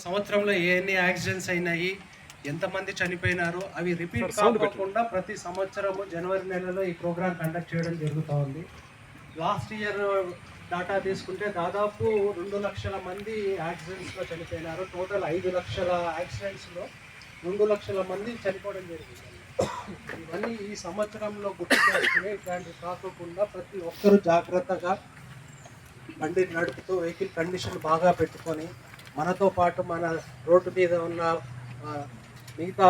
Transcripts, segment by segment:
సంవత్సరంలో ఎన్ని యాక్సిడెంట్స్ అయినాయి ఎంతమంది చనిపోయినారు అవి రిపీట్ కాకుండా ప్రతి సంవత్సరము జనవరి నెలలో ఈ ప్రోగ్రామ్ కండక్ట్ చేయడం జరుగుతూ ఉంది. లాస్ట్ ఇయర్ డాటా తీసుకుంటే దాదాపు రెండు లక్షల మంది యాక్సిడెంట్స్లో చనిపోయినారు. టోటల్ ఐదు లక్షల యాక్సిడెంట్స్లో రెండు లక్షల మంది చనిపోవడం జరిగింది. ఇవన్నీ ఈ సంవత్సరంలో గుర్తు చేసుకుని ఇట్లాంటివి కాకుండా ప్రతి ఒక్కరూ జాగ్రత్తగా బండి నడుపుతూ వెహికల్ కండిషన్ బాగా పెట్టుకొని మనతో పాటు మన రోడ్డు మీద ఉన్న మిగతా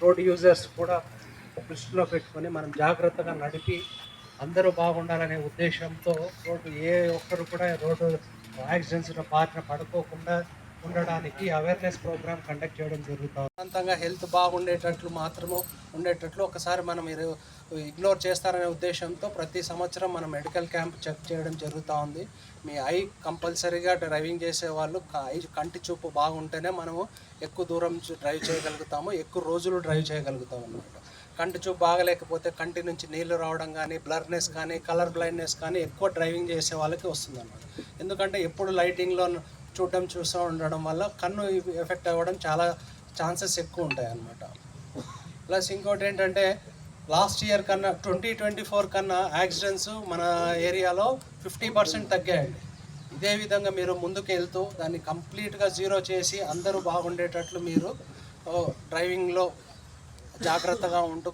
రోడ్ యూజర్స్ కూడా దృష్టిలో పెట్టుకొని మనం జాగ్రత్తగా నడిపి అందరూ బాగుండాలనే ఉద్దేశంతో రోడ్డు ఏ ఒక్కరు కూడా రోడ్డు యాక్సిడెంట్స్ బారిన పడుకోకుండా ఉండడానికి అవేర్నెస్ ప్రోగ్రామ్ కండక్ట్ చేయడం జరుగుతుంది సొంతంగా హెల్త్ బాగుండేటట్లు మాత్రము ఉండేటట్లు ఒకసారి మనం మీరు ఇగ్నోర్ చేస్తారనే ఉద్దేశంతో ప్రతి సంవత్సరం మనం మెడికల్ క్యాంప్ చెక్ చేయడం జరుగుతూ ఉంది. మీ ఐ కంపల్సరీగా డ్రైవింగ్ చేసే వాళ్ళు ఐ కంటి చూపు బాగుంటేనే మనము ఎక్కువ దూరం డ్రైవ్ చేయగలుగుతాము ఎక్కువ రోజులు డ్రైవ్ చేయగలుగుతాం అన్నమాట. కంటి చూపు బాగలేకపోతే కంటి నుంచి నీళ్ళు రావడం కానీ బ్లర్నెస్ కానీ కలర్ బ్లైండ్నెస్ కానీ ఎక్కువ డ్రైవింగ్ చేసే వాళ్ళకి వస్తుంది అన్నమాట ఎందుకంటే ఎప్పుడు లైటింగ్లో చూడడం చూస్తూ ఉండడం వల్ల కన్ను ఎఫెక్ట్ అవ్వడం చాలా ఛాన్సెస్ ఎక్కువ ఉంటాయి అన్నమాట. ప్లస్ ఇంకోటి ఏంటంటే లాస్ట్ ఇయర్ కన్నా ట్వంటీ ట్వంటీ ఫోర్ కన్నా యాక్సిడెంట్స్ మన ఏరియాలో ఫిఫ్టీ పర్సెంట్ తగ్గాయండి. ఇదే విధంగా మీరు ముందుకు వెళ్తూ దాన్ని కంప్లీట్గా జీరో చేసి అందరూ బాగుండేటట్లు మీరు డ్రైవింగ్లో జాగ్రత్తగా ఉంటూ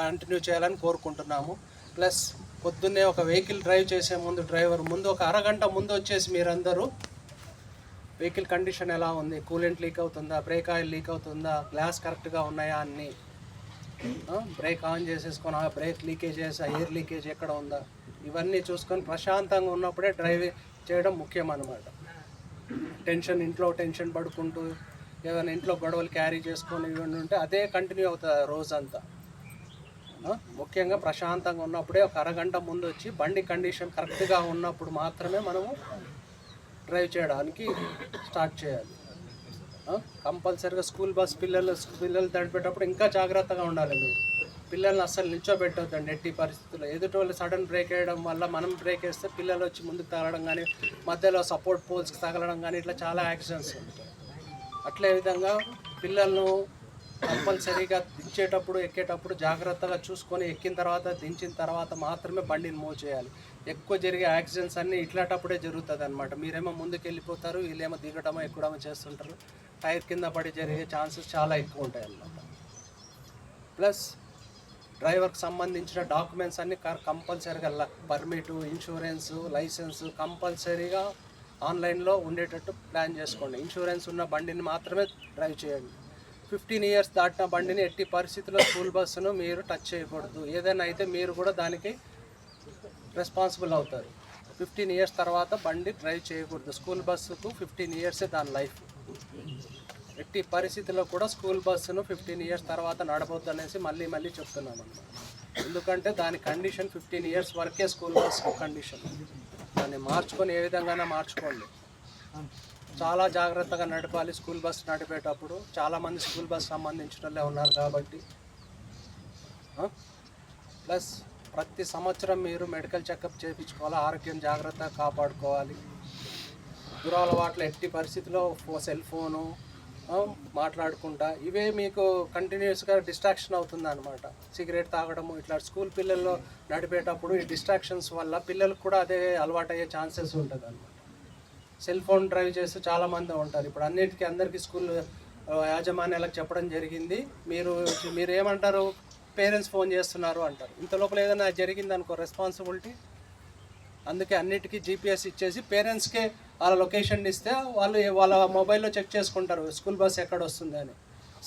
కంటిన్యూ చేయాలని కోరుకుంటున్నాము. ప్లస్ పొద్దున్నే ఒక వెహికల్ డ్రైవ్ చేసే ముందు డ్రైవర్ ముందు ఒక అరగంట ముందు వచ్చేసి మీరందరూ వెహికల్ కండిషన్ ఎలా ఉంది? కూలెంట్ లీక్ అవుతుందా? బ్రేక్ ఆయిల్ లీక్ అవుతుందా? గ్లాస్ కరెక్ట్గా ఉన్నాయా అన్నీ? బ్రేక్ ఆన్ చేసేసుకొని ఆ బ్రేక్ లీకేజెస్ ఆ ఎయిర్ లీకేజ్ ఎక్కడ ఉందా? ఇవన్నీ చూసుకొని ప్రశాంతంగా ఉన్నప్పుడే డ్రైవ్ చేయడం ముఖ్యం అనమాట టెన్షన్ ఇంట్లో టెన్షన్ పడుకుంటూ ఏదైనా ఇంట్లో గొడవలు క్యారీ చేసుకొని ఇవన్నీ ఉంటే అదే కంటిన్యూ అవుతుంది రోజంతా. ముఖ్యంగా ప్రశాంతంగా ఉన్నప్పుడే ఒక అరగంట ముందు వచ్చి బండి కండిషన్ కరెక్ట్గా ఉన్నప్పుడు మాత్రమే మనము డ్రైవ్ చేయడానికి స్టార్ట్ చేయాలి. కంపల్సరీగా స్కూల్ బస్ పిల్లలు పిల్లలు తడిపేటప్పుడు ఇంకా జాగ్రత్తగా ఉండాలి మీరు. పిల్లల్ని అస్సలు నిల్చోబెట్టొద్దండి ఎట్టి పరిస్థితుల్లో. ఎదుటి వాళ్ళు సడన్ బ్రేక్ వేయడం వల్ల మనం బ్రేక్ వేస్తే పిల్లలు వచ్చి ముందుకు తగలడం కానీ మధ్యలో సపోర్ట్ పోల్స్కి తగలడం కానీ ఇట్లా చాలా యాక్సిడెంట్స్ ఉంటాయి. అట్లే విధంగా పిల్లలను కంపల్సరీగా దించేటప్పుడు ఎక్కేటప్పుడు జాగ్రత్తగా చూసుకొని ఎక్కిన తర్వాత దించిన తర్వాత మాత్రమే బండిని మూవ్ చేయాలి. ఎక్కువ జరిగే యాక్సిడెంట్స్ అన్నీ ఇట్లాంటప్పుడే జరుగుతుంది అనమాట మీరేమో ముందుకు వెళ్ళిపోతారు వీళ్ళేమో దిగడమో ఎక్కడమో చేస్తుంటారు. టైర్ కింద పడి జరిగే ఛాన్సెస్ చాలా ఎక్కువ ఉంటాయి అన్నమాట ప్లస్ డ్రైవర్కి సంబంధించిన డాక్యుమెంట్స్ అన్ని కంపల్సరీగా పర్మిట్ ఇన్సూరెన్స్ లైసెన్స్ కంపల్సరీగా ఆన్లైన్లో ఉండేటట్టు ప్లాన్ చేసుకోండి. ఇన్సూరెన్స్ ఉన్న బండిని మాత్రమే డ్రైవ్ చేయండి. ఫిఫ్టీన్ ఇయర్స్ దాటిన బండిని ఎట్టి పరిస్థితుల్లో స్కూల్ బస్సును మీరు టచ్ చేయకూడదు. ఏదైనా అయితే మీరు కూడా దానికి రెస్పాన్సిబుల్ అవుతారు. ఫిఫ్టీన్ ఇయర్స్ తర్వాత బండి డ్రైవ్ చేయకూడదు. స్కూల్ బస్సుకు ఫిఫ్టీన్ ఇయర్సే దాని లైఫ్. ఎట్టి పరిస్థితుల్లో కూడా స్కూల్ బస్సును ఫిఫ్టీన్ ఇయర్స్ తర్వాత నడపద్దు అనేసి మళ్ళీ మళ్ళీ చెప్తున్నాను ఎందుకంటే దాని కండిషన్ ఫిఫ్టీన్ ఇయర్స్ వరకే స్కూల్ బస్సు కండిషన్. దాన్ని మార్చుకొని ఏ విధంగానే మార్చుకోండి. చాలా జాగ్రత్తగా నడపాలి. స్కూల్ బస్ నడిపేటప్పుడు చాలామంది స్కూల్ బస్ సంబంధించిన వాళ్ళే ఉన్నారు కాబట్టి. ప్లస్ ప్రతి సంవత్సరం మీరు మెడికల్ చెకప్ చేయించుకోవాలి ఆరోగ్యం జాగ్రత్తగా కాపాడుకోవాలి. దురలవాట్లు ఎట్టి పరిస్థితిలో ఫో- సెల్ ఫోను మాట్లాడుకుంటా. ఇవే మీకు కంటిన్యూస్గా డిస్ట్రాక్షన్ అవుతుంది అనమాట సిగరెట్ తాగడము ఇట్లా స్కూల్ పిల్లల్లో నడిపేటప్పుడు ఈ డిస్ట్రాక్షన్స్ వల్ల పిల్లలకు కూడా అదే అలవాటు అయ్యే ఛాన్సెస్ ఉంటుంది అనమాట సెల్ ఫోన్ డ్రైవ్ చేస్తూ చాలామంది ఉంటారు. ఇప్పుడు అన్నిటికీ అందరికీ స్కూల్ యాజమాన్యాలకు చెప్పడం జరిగింది. మీరు మీరు ఏమంటారు? పేరెంట్స్ ఫోన్ చేస్తున్నారు అంటారు. ఇంత లోపల ఏదైనా జరిగింది అనుకో రెస్పాన్సిబిలిటీ అందుకే అన్నిటికీ జీపీఎస్ ఇచ్చేసి పేరెంట్స్కే వాళ్ళ లొకేషన్ ఇస్తే వాళ్ళు వాళ్ళ మొబైల్లో చెక్ చేసుకుంటారు స్కూల్ బస్ ఎక్కడ వస్తుంది అని.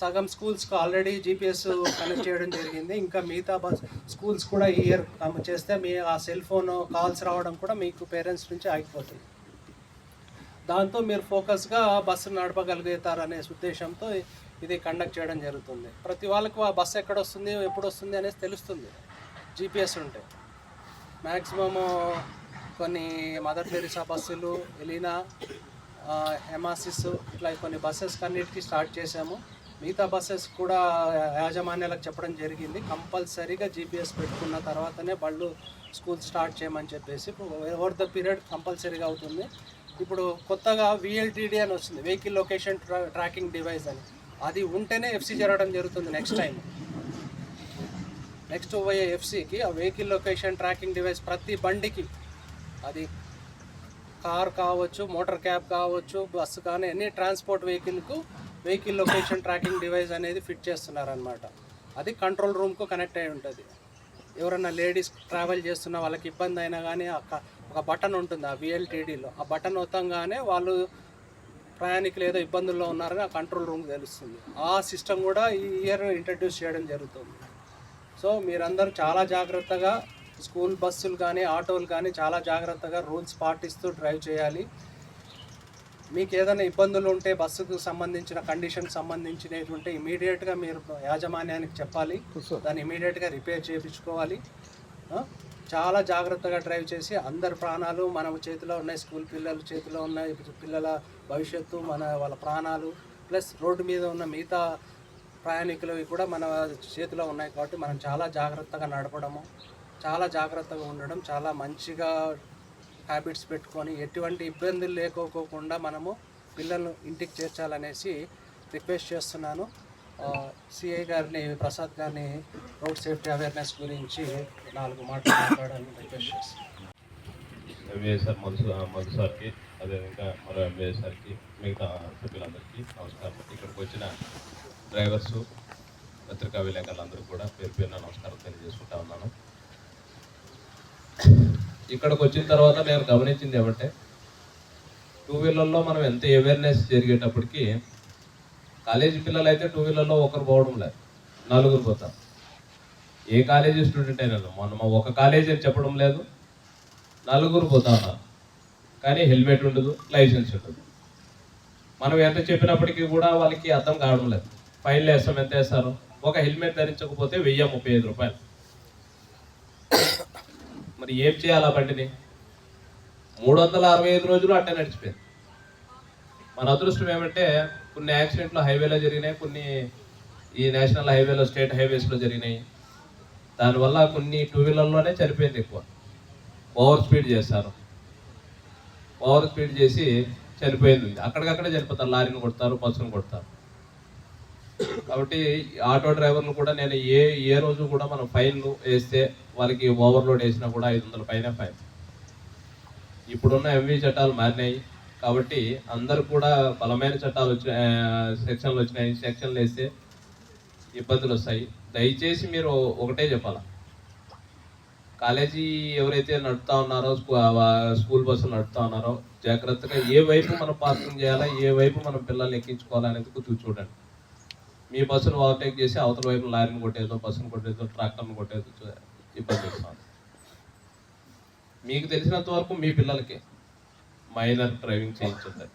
సగం స్కూల్స్కి ఆల్రెడీ జీపీఎస్ కనెక్ట్ చేయడం జరిగింది. ఇంకా మిగతా బస్ స్కూల్స్ కూడా ఈ ఇయర్ చేస్తే మీ ఆ సెల్ ఫోన్ కాల్స్ రావడం కూడా మీకు పేరెంట్స్ నుంచి ఆగిపోతుంది. దాంతో మీరు ఫోకస్గా బస్సు నడపగలుగుతారనే ఉద్దేశంతో ఇది కండక్ట్ చేయడం జరుగుతుంది. ప్రతి వాళ్ళకు ఆ బస్సు ఎక్కడ వస్తుంది ఎప్పుడు వస్తుంది అనేసి తెలుస్తుంది. జీపీఎస్ ఉంటే. మ్యాక్సిమము కొన్ని మదర్ టెరిసా బస్సులు ఎలీనా హెమాసిస్ ఇట్లా కొన్ని బస్సెస్ అన్నిటికీ స్టార్ట్ చేశాము. మిగతా బస్సెస్ కూడా యాజమాన్యాలకు చెప్పడం జరిగింది. కంపల్సరీగా జీపీఎస్ పెట్టుకున్న తర్వాతనే బళ్ళు స్కూల్ స్టార్ట్ చేయమని చెప్పేసి ఓవర్ ద పీరియడ్ కంపల్సరీగా అవుతుంది. ఇప్పుడు కొత్తగా విఎల్టీడీ అని వస్తుంది వెహికల్ లొకేషన్ ట్రాకింగ్ డివైస్ అని. అది ఉంటేనే ఎఫ్సి జరగడం జరుగుతుంది నెక్స్ట్ టైం నెక్స్ట్ పోయే ఎఫ్సీకి ఆ వెహికల్ లొకేషన్ ట్రాకింగ్ డివైస్ ప్రతి బండికి అది కార్ కావచ్చు మోటార్ క్యాబ్ కావచ్చు బస్సు కానీ ఎనీ ట్రాన్స్పోర్ట్ వెహికల్కు వెహికల్ లొకేషన్ ట్రాకింగ్ డివైస్ అనేది ఫిట్ చేస్తున్నారనమాట అది కంట్రోల్ రూమ్కు కనెక్ట్ అయి ఉంటుంది. ఎవరన్నా లేడీస్ ట్రావెల్ చేస్తున్న వాళ్ళకి ఇబ్బంది అయినా కానీ ఒక బటన్ ఉంటుంది ఆ విఎల్టీడీలో ఆ బటన్ ఒత్తంగానే వాళ్ళు ప్రయాణికులు ఏదో ఇబ్బందుల్లో ఉన్నారని ఆ కంట్రోల్ రూమ్కి తెలుస్తుంది. ఆ సిస్టమ్ కూడా ఈ ఇయర్ ఇంట్రడ్యూస్ చేయడం జరుగుతుంది. సో మీరందరూ చాలా జాగ్రత్తగా స్కూల్ బస్సులు కానీ ఆటోలు కానీ చాలా జాగ్రత్తగా రూల్స్ పాటిస్తూ డ్రైవ్ చేయాలి. మీకు ఏదైనా ఇబ్బందులు ఉంటే బస్సుకు సంబంధించిన కండిషన్ సంబంధించినవి ఉంటే ఇమీడియట్గా మీరు యాజమాన్యానికి చెప్పాలి. దాన్ని ఇమీడియట్గా రిపేర్ చేయించుకోవాలి? చాలా జాగ్రత్తగా డ్రైవ్ చేసి అందరి ప్రాణాలు మన చేతిలో ఉన్నాయి స్కూల్ పిల్లల చేతిలో ఉన్నాయి పిల్లల భవిష్యత్తు మన వాళ్ళ ప్రాణాలు ప్లస్ రోడ్డు మీద ఉన్న మిగతా ప్రయాణికులవి కూడా మన చేతిలో ఉన్నాయి కాబట్టి మనం చాలా జాగ్రత్తగా నడపడము చాలా జాగ్రత్తగా ఉండడం చాలా మంచిగా హ్యాబిట్స్ పెట్టుకొని ఎటువంటి ఇబ్బందులు లేకోకుండా మనము పిల్లలను ఇంటికి చేర్చాలనేసి రిక్వెస్ట్ చేస్తున్నాను. సిఐ గారిని ప్రసాద్ గారిని రోడ్ సేఫ్టీ అవేర్నెస్ గురించి నాలుగు మాటలు మాట్లాడాలని రిక్వెస్ట్ చేస్తున్నాను ఎంబీఏ సార్ మధు మధు సార్కి అదేవిధంగా మరో ఎంబీఏ సార్కి మిగతా సభ్యులందరికీ నమస్కారం. ఇక్కడికి వచ్చిన డ్రైవర్స్ పత్రికా విలేకరులందరూ కూడా పేరు పేరున నమస్కారం తెలియజేసుకుంటా ఉన్నాను. ఇక్కడికి వచ్చిన తర్వాత నేను గమనించింది ఏమంటే టూ వీలర్లో మనం ఎంత అవేర్నెస్ జరిగేటప్పటికి కాలేజీ పిల్లలు అయితే టూ వీలర్లో ఒకరు పోవడం లేదు. నలుగురు పోతారు. ఏ కాలేజీ స్టూడెంట్ అయినా మనం ఒక కాలేజీ అని చెప్పడం లేదు. నలుగురు పోతా ఉన్నారు. కానీ హెల్మెట్ ఉండదు లైసెన్స్ ఉండదు. మనం ఎంత చెప్పినప్పటికీ కూడా వాళ్ళకి అర్థం కావడం లేదు. ఫైన్లు వేస్తాం ఎంత వేస్తారు? ఒక హెల్మెట్ ధరించకపోతే వెయ్యి ముప్పై ఐదు రూపాయలు. మరి ఏం చేయాలి ఆ బండిని? మూడు వందల అరవై ఐదు రోజులు అట్టే నడిచిపోయింది. మన అదృష్టం ఏమంటే కొన్ని యాక్సిడెంట్లు హైవేలో జరిగినాయి కొన్ని ఈ నేషనల్ హైవేలో స్టేట్ హైవేస్లో జరిగినాయి. దానివల్ల కొన్ని టూ వీలర్లోనే చనిపోయింది ఎక్కువ. ఓవర్ స్పీడ్ చేస్తారు ఓవర్ స్పీడ్ చేసి చనిపోయింది. అక్కడికక్కడే చనిపోతారు. లారీని కొడతారు బస్సును కొడతారు. కాబట్టి ఆటో డ్రైవర్లు కూడా నేను ఏ ఏ రోజు కూడా మనం ఫైన్లు వేస్తే వాళ్ళకి ఓవర్లోడ్ వేసినా కూడా ఐదు వందల పైన ఫైన్. ఇప్పుడున్న ఎంవి చట్టాలు మారినాయి. కాబట్టి అందరు కూడా బలమైన చట్టాలు వచ్చిన సెక్షన్లు వచ్చినాయి. సెక్షన్లు వేస్తే ఇబ్బందులు వస్తాయి. దయచేసి మీరు ఒకటే చెప్పాలా? కాలేజీ ఎవరైతే నడుపుతా ఉన్నారో స్కూ- స్కూల్ బస్సులు నడుపుతా ఉన్నారో జాగ్రత్తగా ఏ వైపు మనం పార్కింగ్ చేయాలా ఏ వైపు మనం పిల్లల్ని ఎక్కించుకోవాలనేది గుర్తు చూడండి. మీ బస్సును ఓవర్టేక్ చేసి అవతల వైపు లారీని కొట్టేదో బస్సును కొట్టేదో ట్రాక్టర్ని కొట్టేదో ఇబ్బంది మీకు తెలిసినంత వరకు మీ పిల్లలకి. మైనర్ డ్రైవింగ్ చేయించద్దు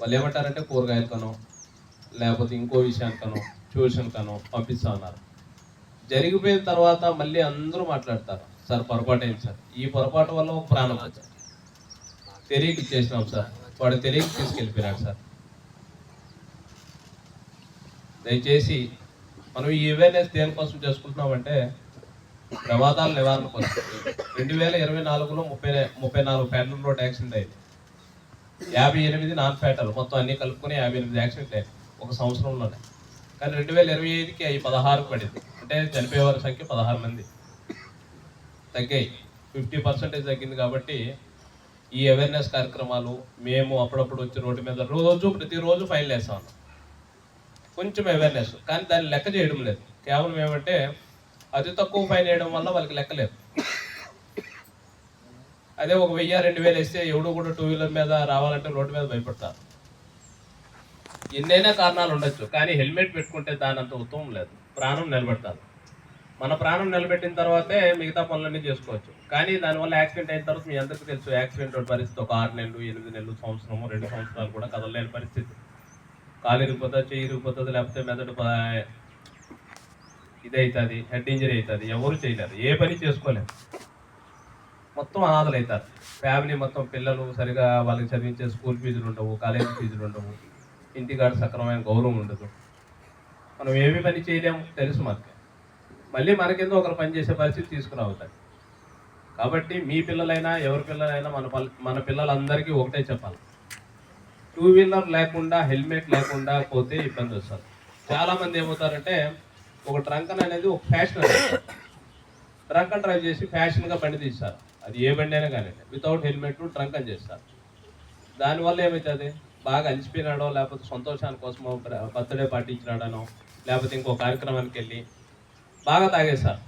వాళ్ళు ఏమంటారంటే కూరగాయలకనో లేకపోతే ఇంకో విషయానికనో ట్యూషన్కనో పంపిస్తా ఉన్నారు. జరిగిపోయిన తర్వాత మళ్ళీ అందరూ మాట్లాడతారు సార్ పొరపాటు అయింది సార్. ఈ పొరపాటు వల్ల ఒక ప్రాణం వచ్చింది తెలియక ఇచ్చేసినాం సార్. వాడు తెలియక తీసుకెళ్ళిపోయినాడు సార్. దయచేసి మనం ఈ అవేర్నెస్ దేనికోసం చేసుకుంటున్నామంటే ప్రమాదాల నివారణ కోసం. రెండు వేల ఇరవై నాలుగులో ముప్పై ముప్పై నాలుగు ఫ్యాటల్ రోడ్ యాక్సిడెంట్ అయింది. యాభై ఎనిమిది నాన్ ఫ్యాటల్ మొత్తం అన్ని కలుపుకొని యాభై ఎనిమిది యాక్సిడెంట్ అయింది ఒక సంవత్సరంలోనే కానీ రెండు వేల ఇరవై ఐదుకి అవి పదహారు పడింది. అంటే చనిపోయేవారి సంఖ్య పదహారు మంది. తగ్గాయి. ఫిఫ్టీ పర్సెంటేజ్ తగ్గింది కాబట్టి ఈ అవేర్నెస్ కార్యక్రమాలు మేము అప్పుడప్పుడు వచ్చి రోడ్డు మీద రోజు ప్రతిరోజు ఫైల్ వేస్తాం కొంచెం అవేర్నెస్. కానీ దాన్ని లెక్క చేయడం లేదు. కేవలం ఏమంటే అతి తక్కువ ఫైన్ వేయడం వల్ల వాళ్ళకి లెక్కలేదు అదే ఒక వెయ్యి రెండు వేలు వేస్తే ఎవడు కూడా టూ వీలర్ మీద రావాలంటే రోడ్డు మీద భయపడతారు. ఎన్నైనా కారణాలు ఉండొచ్చు కానీ హెల్మెట్ పెట్టుకుంటే దాని అంత ఉత్తమం లేదు. ప్రాణం నిలబెడతారు. మన ప్రాణం నిలబెట్టిన తర్వాతే మిగతా పనులన్నీ చేసుకోవచ్చు. కానీ దానివల్ల యాక్సిడెంట్ అయిన తర్వాత మీ అందరికీ తెలుసు యాక్సిడెంట్ పరిస్థితి ఒక ఆరు నెలలు ఎనిమిది నెలలు సంవత్సరము రెండు సంవత్సరాలు కూడా కదలలేని పరిస్థితి. కాలు ఇరిగిపోతుంది చెయ్యి ఇరిగిపోతుంది లేకపోతే మెదడు ఇది అవుతుంది హెడ్ ఇంజరీ అవుతుంది ఎవరు చేయలేరు ఏ పని చేసుకోలేరు మొత్తం అనాథలు అవుతారు ఫ్యామిలీ మొత్తం పిల్లలు సరిగా వాళ్ళకి చదివించే స్కూల్ ఫీజులు ఉండవు కాలేజీ ఫీజులు ఉండవు. ఇంటికాడ సక్రమైన గౌరవం ఉండదు. మనం ఏమి పని చేయలేము తెలుసు మనకి. మళ్ళీ మనకేందో ఒకరు పని చేసే పరిస్థితి తీసుకురావుతాయి కాబట్టి మీ పిల్లలైనా ఎవరి పిల్లలైనా మన పల్ మన పిల్లలందరికీ ఒకటే చెప్పాలి. టూ వీలర్ లేకుండా హెల్మెట్ లేకుండా పోతే ఇబ్బంది వస్తుంది. చాలామంది ఏమవుతారంటే ఒక ట్రంకన్ అనేది ఒక ఫ్యాషన్ ట్రంక్ డ్రైవ్ చేసి ఫ్యాషన్గా బండి తీస్తారు. అది ఏ బండి అయినా కానీ వితౌట్ హెల్మెట్ ట్రంక్ అని చేస్తారు. దానివల్ల ఏమవుతుంది బాగా అలిసిపోయినాడో లేకపోతే సంతోషాని కోసమో బర్త్డే పార్టీ ఇచ్చినాడనో లేకపోతే ఇంకో కార్యక్రమానికి వెళ్ళి బాగా తాగేస్తారు.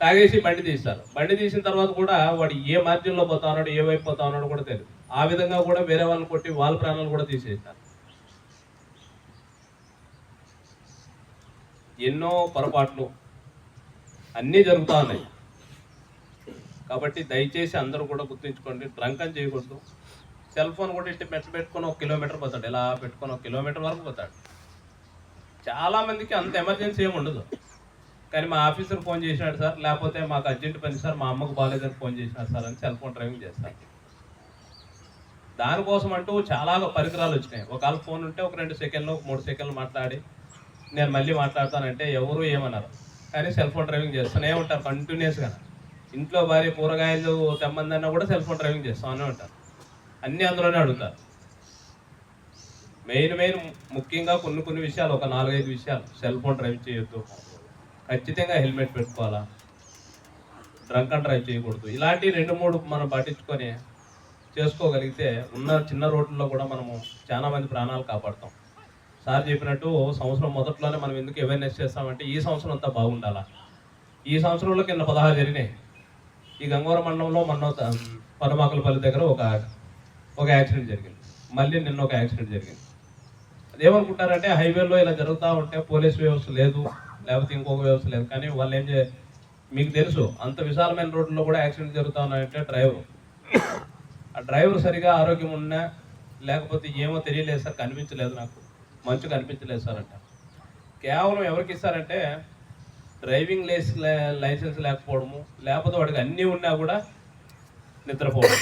తాగేసి బండి తీస్తారు. బండి తీసిన తర్వాత కూడా వాడు ఏ మార్జిన్లో పోతా ఉన్నాడు ఏ వైపు పోతా ఉన్నాడు కూడా తెలియదు ఆ విధంగా కూడా వేరే వాళ్ళని కొట్టి వాళ్ళ ప్రాణాలు కూడా తీసేస్తారు. ఎన్నో పొరపాట్లు అన్నీ జరుగుతూ ఉన్నాయి. కాబట్టి దయచేసి అందరూ కూడా గుర్తుంచుకోండి డ్రంక్ అని చేయకూడదు. సెల్ ఫోన్ కూడా ఇట్టి మెట్ల పెట్టుకొని ఒక కిలోమీటర్ పోతాడు. ఇలా పెట్టుకొని ఒక కిలోమీటర్ వరకు పోతాడు. చాలామందికి అంత ఎమర్జెన్సీ ఏమి ఉండదు. కానీ మా ఆఫీసర్ ఫోన్ చేసినాడు సార్ లేకపోతే మాకు అర్జెంట్ పని సార్ మా అమ్మకు బాగాలేదని ఫోన్ చేసినాడు సార్ అని సెల్ ఫోన్ డ్రైవింగ్ చేస్తాను దానికోసం అంటూ చాలా పరికరాలు వచ్చినాయి. ఒకవేళ ఫోన్ ఉంటే ఒక రెండు సెకండ్లు ఒక మూడు సెకండ్లు మాట్లాడి నేను మళ్ళీ మాట్లాడతానంటే ఎవరు ఏమన్నారు? కానీ సెల్ ఫోన్ డ్రైవింగ్ చేస్తూనే ఉంటారు కంటిన్యూస్గా ఇంట్లో భార్య కూరగాయలు తెమ్మందన్నా కూడా సెల్ ఫోన్ డ్రైవింగ్ చేస్తూనే ఉంటారు. అన్నీ అందులోనే అడుగుతారు. మెయిన్ మెయిన్ ముఖ్యంగా కొన్ని కొన్ని విషయాలు ఒక నాలుగైదు విషయాలు. సెల్ ఫోన్ డ్రైవ్ చేయొద్దు. ఖచ్చితంగా హెల్మెట్ పెట్టుకోవాలా? డ్రంక్ అండ్ డ్రైవ్ చేయకూడదు. ఇలాంటి రెండు మూడు మనం పాటించుకొని చేసుకోగలిగితే ఉన్న చిన్న రోడ్లలో కూడా మనము చాలా మంది ప్రాణాలు కాపాడుతాం. సార్ చెప్పినట్టు సంవత్సరం మొదట్లోనే మనం ఎందుకు అవేర్నెస్ చేస్తామంటే ఈ సంవత్సరం అంతా బాగుండాలా? ఈ సంవత్సరంలో కింద పదహారు జరిగినాయి. ఈ గంగవరం మండలంలో మొన్న పనమాకులపల్లి దగ్గర ఒక ఒక యాక్సిడెంట్ జరిగింది. మళ్ళీ నిన్న ఒక యాక్సిడెంట్ జరిగింది. అదేమనుకుంటారంటే హైవేలో ఇలా జరుగుతూ ఉంటే పోలీస్ వ్యవస్థ లేదు లేకపోతే ఇంకొక వ్యవస్థ లేదు. కానీ వాళ్ళు ఏం చే మీకు తెలుసు అంత విశాలమైన రోడ్లో కూడా యాక్సిడెంట్ జరుగుతూ ఉన్నాయంటే డ్రైవర్. ఆ డ్రైవర్ సరిగా ఆరోగ్యం ఉన్నా లేకపోతే ఏమో తెలియలేదు సార్ కనిపించలేదు నాకు. మంచు కనిపించలేదు సార్ అంట. కేవలం ఎవరికి ఇస్తారంటే డ్రైవింగ్ లైస్ లైసెన్స్ లేకపోవడము లేకపోతే వాడికి అన్నీ ఉన్నా కూడా నిద్రపోవడం.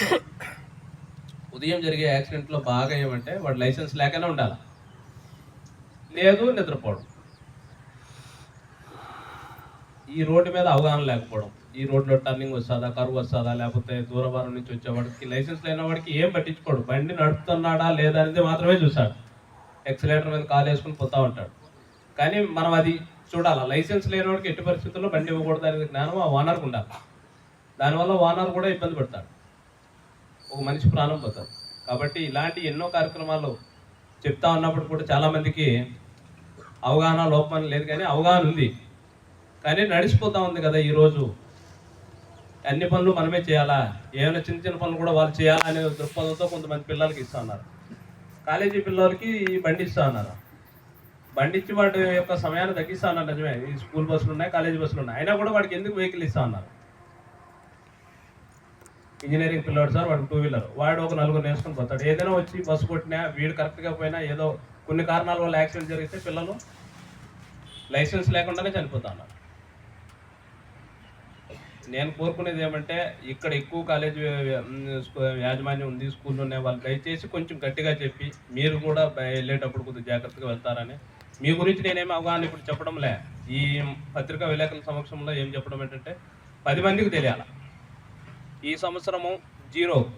ఉదయం జరిగే యాక్సిడెంట్లో బాగా ఏమంటే వాడు లైసెన్స్ లేకనే ఉండాలి. లేదు నిద్రపోవడం. ఈ రోడ్డు మీద అవగాహన లేకపోవడం. ఈ రోడ్లో టర్నింగ్ వస్తుందా కరువు వస్తుందా లేకపోతే దూరభారం నుంచి వచ్చేవాడికి లైసెన్స్ లేని వాడికి ఏం పట్టించుకోడు. బండి నడుపుతున్నాడా లేదా అనేది మాత్రమే చూసాడు ఎక్సలేటర్ మీద కాలు వేసుకుని పోతూ ఉంటాడు. కానీ మనం అది చూడాలి? లైసెన్స్ లేనివాడికి ఎట్టి పరిస్థితుల్లో బండి ఇవ్వకూడదు అనేది జ్ఞానం ఆ ఓనర్కి ఉండాలి. దానివల్ల ఓనర్ కూడా ఇబ్బంది పడతాడు. ఒక మనిషి ప్రాణం పోతాడు. కాబట్టి ఇలాంటి ఎన్నో కార్యక్రమాలు చెప్తా ఉన్నప్పుడు కూడా చాలామందికి అవగాహన లోపం లేదు కానీ అవగాహన ఉంది. కానీ నడిచిపోతూ ఉంది కదా ఈరోజు అన్ని పనులు మనమే చేయాలా? ఏమైనా చిన్న చిన్న పనులు కూడా వాళ్ళు చేయాలా అనే దృక్పథంతో కొంతమంది పిల్లలకి ఇస్తున్నారు కాలేజీ పిల్లలకి బండి ఇస్తా అన్నారు? బండి ఇచ్చి వాటి యొక్క సమయాన్ని తగ్గిస్తా అన్నారు నిజమే. ఈ స్కూల్ బస్సులు ఉన్నాయి కాలేజీ బస్సులు ఉన్నాయి. అయినా కూడా వాడికి ఎందుకు వెహికల్ ఇస్తా అన్నారు? ఇంజనీరింగ్ పిల్లోడు సార్ వాడు టూ వీలర్ వాడు ఒక నలుగురు నేర్చుకుని పోతాడు. ఏదైనా వచ్చి బస్సు కొట్టినా వీడు కరెక్ట్గా పోయినా ఏదో కొన్ని కారణాల వల్ల యాక్సిడెంట్ జరిగితే పిల్లలు లైసెన్స్ లేకుండానే చనిపోతా ఉన్నారు నేను కోరుకునేది ఏమంటే ఇక్కడ ఎక్కువ కాలేజ్ యాజమాన్యం ఉంది స్కూల్లో ఉన్నాయి వాళ్ళు దయచేసి కొంచెం గట్టిగా చెప్పి మీరు కూడా వెళ్ళేటప్పుడు కొద్దిగా జాగ్రత్తగా వెళ్తారని. మీ గురించి నేనేమి అవగాహన ఇప్పుడు చెప్పడంలే. ఈ పత్రికా విలేకరుల సమక్షంలో ఏం చెప్పడం ఏంటంటే పది మందికి తెలియాలి? ఈ సంవత్సరము జీరో.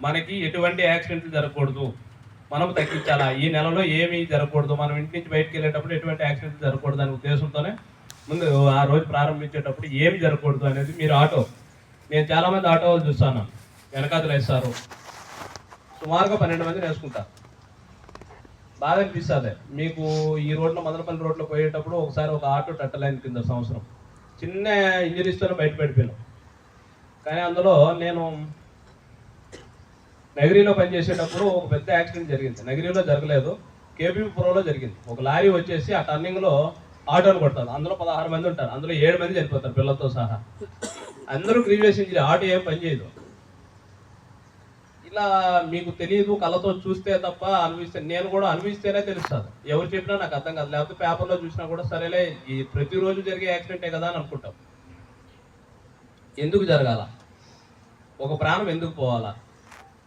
మనకి ఎటువంటి యాక్సిడెంట్లు జరగకూడదు. మనం తగ్గించాలా? ఈ నెలలో ఏమీ జరగకూడదు. మనం ఇంటి నుంచి బయటకు వెళ్ళేటప్పుడు ఎటువంటి యాక్సిడెంట్లు జరగకూడదు అనే ఉద్దేశంతోనే ముందు ఆ రోజు ప్రారంభించేటప్పుడు ఏమి జరగకూడదు అనేది మీరు ఆటో. నేను చాలామంది ఆటో వాళ్ళు చూస్తాను. వెనకాతలు వేస్తారు. సుమారుగా పన్నెండు మంది వేసుకుంటా బాగా అనిపిస్తుంది. మీకు ఈ రోడ్లో మదనపల్లి రోడ్లో పోయేటప్పుడు ఒకసారి ఒక ఆటో టట్టలైన కింద సంవత్సరం. చిన్న ఇంజరీస్తోనే బయట పడిపోయాను. కానీ అందులో నేను నగరిలో పనిచేసేటప్పుడు ఒక పెద్ద యాక్సిడెంట్ జరిగింది. నగరిలో జరగలేదు. కేబీ ప్రోలో జరిగింది. ఒక లారీ వచ్చేసి ఆ టర్నింగ్లో ఆటోని కొడతారు. అందులో పదహారు మంది ఉంటారు. అందులో ఏడు మంది చనిపోతారు పిల్లలతో సహా. అందరూ గ్రీవియస్ ఇంజరీ ఆటో ఏం పని చేయదు. ఇలా మీకు తెలియదు కళ్ళతో చూస్తే తప్ప అనిపిస్తే నేను కూడా అనిపిస్తేనే తెలుస్తుంది. ఎవరు చెప్పినా నాకు అర్థం కాదు. లేకపోతే పేపర్లో చూసినా కూడా సరేలే ఈ ప్రతిరోజు జరిగే యాక్సిడెంటే కదా అని అనుకుంటాం. ఎందుకు జరగాల? ఒక ప్రాణం ఎందుకు పోవాలా?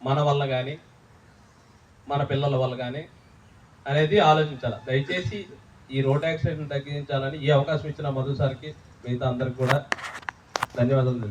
మన వల్ల కానీ మన పిల్లల వల్ల కానీ అనేది ఆలోచించాలి. దయచేసి ఈ రోడ్ యాక్సిడెంట్ తగ్గించాలని ఈ అవకాశం ఇచ్చిన మధు సార్కి మిగతా అందరికి కూడా ధన్యవాదాలు